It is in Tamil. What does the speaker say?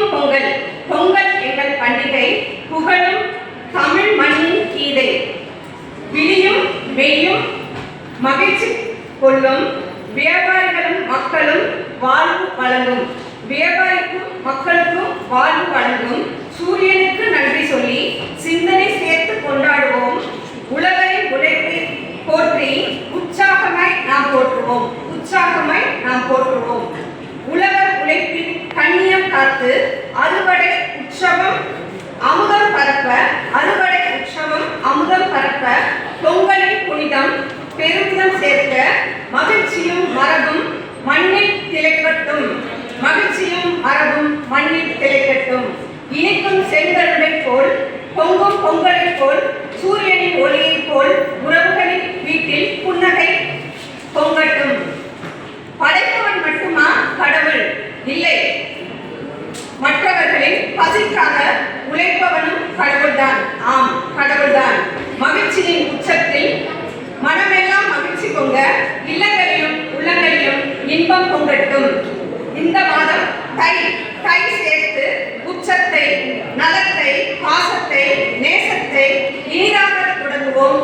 போற்றும் பொங்கல். பொங்கல் எங்கள் பண்டிகை. புகழும் தமிழ் மண்ணின் கீதை. விழியும் வெய்யும் மகிழ்ச்சி கொள்ளும். வியாபாரிகளும் மக்களும் வாழ்வு வழங்கும். வியாபாரிக்கும் மக்களுக்கும் வாழ்வு வழங்கும். சூரியனுக்கு நன்றி சொல்லி சிந்தனை சேர்த்து கொண்டாடுவோம். உலகை உழைப்பை போற்றி உற்சாகமாய் நாம் போற்றுவோம். காத்து அறுவடை உற்சவம் அமுதம் பரப்ப அறுவடை உற்சவம் அமுதம் பரப்ப பொங்கலின் புனிதம் பெருமிதம் சேர்க்க மகிழ்ச்சியும் மரபும் மண்ணில் திளைக்கட்டும். மகிழ்ச்சியும் மரபும் மண்ணில் திளைக்கட்டும். இனிக்கும் செங்கருடை போல் பொங்கும் பொங்கலை போல் சூரியனின் ஒளியைப் போல் உறவுகளின் வீட்டில் புன்னகை பொங்கட்டும். படைப்பவன் மட்டுமா கடவுள்? இல்லை. பசிக்காக உழைப்பவனும் கடவுள்தான். ஆம் கடவுள்தான். மகிழ்ச்சியின் உச்சத்தில் மனமெல்லாம் மகிழ்ச்சி பொங்க இல்லங்களிலும் உள்ளங்களிலும் இன்பம் பொங்கட்டும். இந்த மாதம் தை தை சேர்த்து உச்சத்தை நலத்தை பாசத்தை நேசத்தை இனிதாக தொடங்குவோம்.